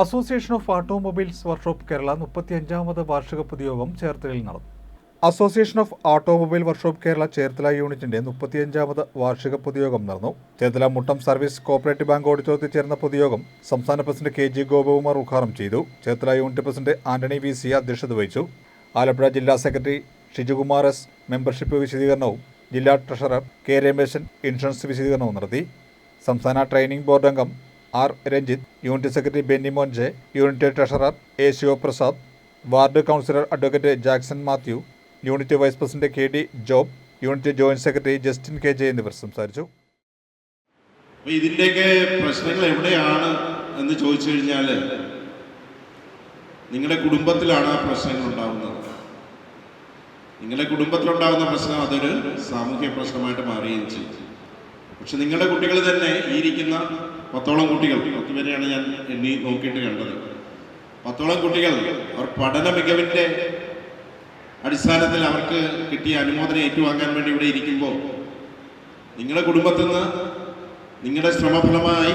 Association of automobiles workshop Kerala മുപ്പത്തിയഞ്ചാമത് വാർഷിക പൊതുയോഗം ചേർത്തലയിൽ നടന്നു. Association of automobile workshop Kerala Cherthala യൂണിറ്റിന്റെ മുപ്പത്തിയഞ്ചാമത് വാർഷിക പൊതുയോഗം നടന്നു. Cherthala Muttom service cooperative bank ഓഡിറ്റോറിയത്തിൽ ചേർന്ന പൊതുയോഗം സംസ്ഥാന പ്രസിഡന്റ് കെ ജി ഗോപകുമാർ ഉദ്ഘാടനം ചെയ്തു. Cherthala unit president Antony V C അധ്യക്ഷത വഹിച്ചു. ആലപ്പുഴ ജില്ലാ സെക്രട്ടറി ഷിജുകുമാർ എസ് മെമ്പർഷിപ്പ് വിശദീകരണവും ജില്ലാ ട്രഷറർ കെ രമേശൻ ഇൻഷുറൻസ് വിശദീകരണവും നടത്തി. സംസ്ഥാന ട്രെയിനിംഗ് ബോർഡ് അംഗം R. Ranjith unit secretary Benny മോൻജെ unit treasurer A. Sivaprasad ward councillor advocate Jackson Mathew unit vice president K. D. Job unit joint secretary Justin K. J. എന്നിവർ സംസാരിച്ചു. ഇതിന്റെയൊക്കെ പ്രശ്നങ്ങൾ എവിടെയാണ് എന്ന് ചോദിച്ചു കഴിഞ്ഞാൽ നിങ്ങളുടെ കുടുംബത്തിലാണ് ആ പ്രശ്നങ്ങൾ ഉണ്ടാകുന്നത് നിങ്ങളുടെ കുടുംബത്തിലുണ്ടാകുന്ന പ്രശ്നം അതൊരു സാമൂഹ്യ പ്രശ്നമായിട്ട് മാറുകയും ചെയ്യും. പക്ഷെ നിങ്ങളുടെ കുട്ടികൾ തന്നെ ഈ ഇരിക്കുന്ന പത്തോളം കുട്ടികൾ പത്ത് പേരെയാണ് ഞാൻ എണ്ണി നോക്കിയിട്ട് കണ്ടത്. പത്തോളം കുട്ടികൾ അവർ പഠന മികവിന്റെ അടിസ്ഥാനത്തിൽ അവർക്ക് കിട്ടിയ അനുമോദനം ഏറ്റുവാങ്ങാൻ വേണ്ടി ഇവിടെ ഇരിക്കുമ്പോൾ നിങ്ങളുടെ കുടുംബത്തിൽ നിന്ന് നിങ്ങളുടെ ശ്രമഫലമായി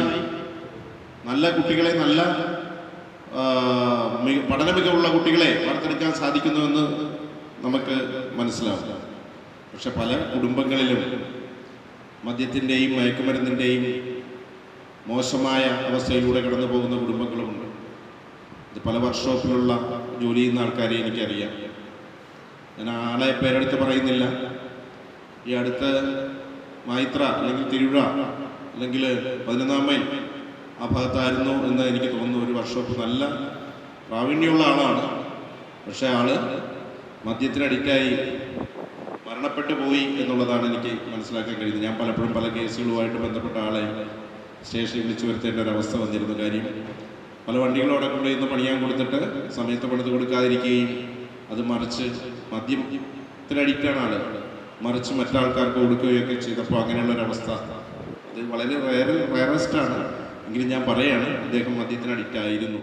നല്ല കുട്ടികളെ നല്ല പഠന മികവുള്ള കുട്ടികളെ വാർത്തെടുക്കാൻ സാധിക്കുന്നുവെന്ന് നമുക്ക് മനസ്സിലാവും. പക്ഷെ പല കുടുംബങ്ങളിലും മദ്യത്തിന്റെയും മയക്കുമരുന്നിന്റെയും മോശമായ അവസ്ഥയിലൂടെ കടന്നു പോകുന്ന കുടുംബങ്ങളുമുണ്ട്. ഇത് പല വർക്ക്ഷോപ്പിലുള്ള ജോലി ചെയ്യുന്ന ആൾക്കാരെ എനിക്കറിയാം. ഞാൻ ആളെ പേരെടുത്ത് പറയുന്നില്ല. ഈ അടുത്ത് മൈത്ര അല്ലെങ്കിൽ തിരുഴ അല്ലെങ്കിൽ പതിനൊന്നാം മൈൽ ആ ഭാഗത്തായിരുന്നു എന്ന് എനിക്ക് തോന്നുന്നു. ഒരു വർക്ക്ഷോപ്പ് നല്ല പ്രാവീണ്യമുള്ള ആളാണ്. പക്ഷേ ആൾ മദ്യത്തിന് അഡിക്റ്റായി മരണപ്പെട്ടു പോയി എന്നുള്ളതാണ് എനിക്ക് മനസ്സിലാക്കാൻ കഴിയുന്നത്. ഞാൻ പലപ്പോഴും പല കേസുകളുമായിട്ട് ബന്ധപ്പെട്ട ആളെ സ്റ്റേഷനിൽ വിളിച്ചു വരുത്തേണ്ട ഒരു അവസ്ഥ വന്നിരുന്നു കാര്യം. പല വണ്ടികളോടെ അവിടെ ഇന്ന് പണിയാൻ കൊടുത്തിട്ട് സമയത്ത് പണിത് കൊടുക്കാതിരിക്കുകയും അത് മറിച്ച് മദ്യത്തിന് അഡിക്റ്റാണ് ആൾ. മറിച്ച് മറ്റാൾക്കാർക്ക് കൊടുക്കുകയൊക്കെ ചെയ്തപ്പോൾ അങ്ങനെയുള്ള ഒരു അവസ്ഥ അത് വളരെ റയർ റയറസ്റ്റ് ആണ്. എങ്കിലും ഞാൻ പറയാണ് അദ്ദേഹം മദ്യത്തിന് അഡിക്റ്റ് ആയിരുന്നു